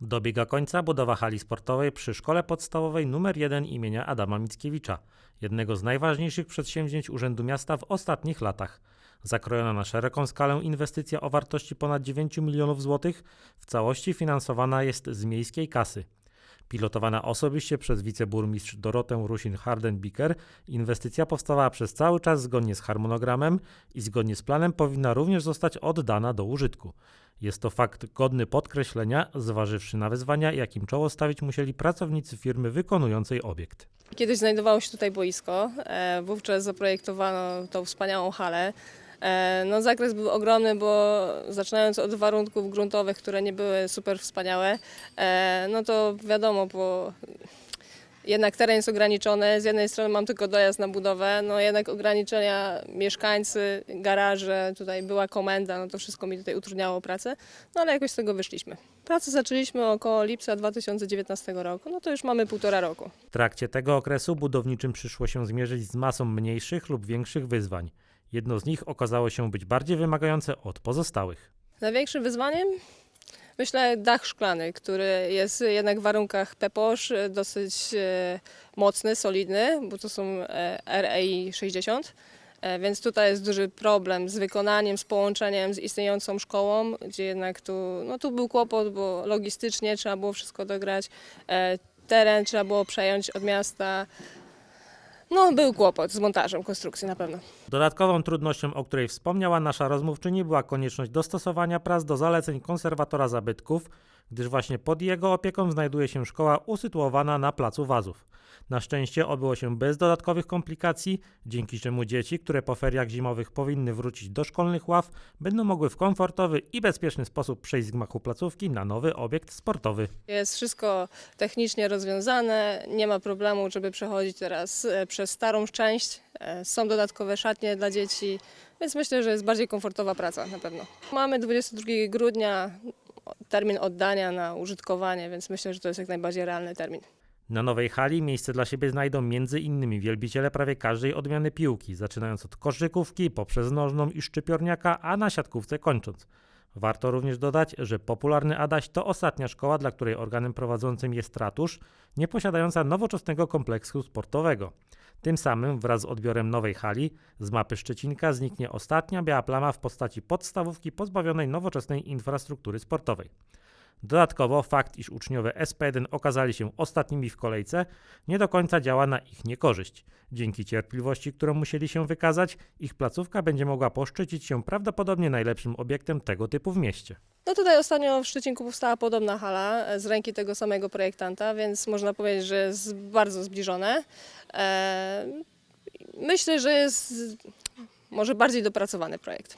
Dobiega końca budowa hali sportowej przy Szkole Podstawowej nr 1 imienia Adama Mickiewicza, jednego z najważniejszych przedsięwzięć Urzędu Miasta w ostatnich latach. Zakrojona na szeroką skalę inwestycja o wartości ponad 9 milionów złotych w całości finansowana jest z miejskiej kasy. Pilotowana osobiście przez wiceburmistrz Dorotę Rusin-Hardenbiker, inwestycja powstawała przez cały czas zgodnie z harmonogramem i zgodnie z planem powinna również zostać oddana do użytku. Jest to fakt godny podkreślenia, zważywszy na wyzwania, jakim czoło stawić musieli pracownicy firmy wykonującej obiekt. Kiedyś znajdowało się tutaj boisko, e, wówczas zaprojektowano tą wspaniałą halę. E, No, zakres był ogromny, bo zaczynając od warunków gruntowych, które nie były super wspaniałe, e, no to wiadomo, bo jednak teren jest ograniczony. Z jednej strony mam tylko dojazd na budowę, no jednak ograniczenia mieszkańcy, garaże, tutaj była komenda, no to wszystko mi tutaj utrudniało pracę, no ale jakoś z tego wyszliśmy. Pracę zaczęliśmy około lipca 2019 roku, no to już mamy półtora roku. W trakcie tego okresu budowniczym przyszło się zmierzyć z masą mniejszych lub większych wyzwań. Jedno z nich okazało się być bardziej wymagające od pozostałych. Największym wyzwaniem myślę dach szklany, który jest jednak w warunkach PEPOSZ dosyć e, mocny, solidny, bo to są e, RAI 60. E, Więc tutaj jest duży problem z wykonaniem, z połączeniem z istniejącą szkołą, gdzie jednak tu, no tu był kłopot, bo logistycznie trzeba było wszystko dograć. Teren trzeba było przejąć od miasta. No, był kłopot z montażem konstrukcji na pewno. Dodatkową trudnością, o której wspomniała nasza rozmówczyni, była konieczność dostosowania prac do zaleceń konserwatora zabytków, gdyż właśnie pod jego opieką znajduje się szkoła usytuowana na placu Wazów. Na szczęście obyło się bez dodatkowych komplikacji, dzięki czemu dzieci, które po feriach zimowych powinny wrócić do szkolnych ław, będą mogły w komfortowy i bezpieczny sposób przejść z gmachu placówki na nowy obiekt sportowy. Jest wszystko technicznie rozwiązane, nie ma problemu, żeby przechodzić teraz e, przez starą część. E, Są dodatkowe szatnie dla dzieci, więc myślę, że jest bardziej komfortowa praca na pewno. Mamy 22 grudnia termin oddania na użytkowanie, więc myślę, że to jest jak najbardziej realny termin. Na nowej hali miejsce dla siebie znajdą m.in. wielbiciele prawie każdej odmiany piłki, zaczynając od koszykówki, poprzez nożną i szczypiorniaka, a na siatkówce kończąc. Warto również dodać, że popularny Adaś to ostatnia szkoła, dla której organem prowadzącym jest ratusz, nie posiadająca nowoczesnego kompleksu sportowego. Tym samym wraz z odbiorem nowej hali z mapy Szczecinka zniknie ostatnia biała plama w postaci podstawówki pozbawionej nowoczesnej infrastruktury sportowej. Dodatkowo fakt, iż uczniowie SP1 okazali się ostatnimi w kolejce, nie do końca działa na ich niekorzyść. Dzięki cierpliwości, którą musieli się wykazać, ich placówka będzie mogła poszczycić się prawdopodobnie najlepszym obiektem tego typu w mieście. No tutaj ostatnio w Szczecinku powstała podobna hala e, z ręki tego samego projektanta, więc można powiedzieć, że jest bardzo zbliżone. E, Myślę, że jest może bardziej dopracowany projekt.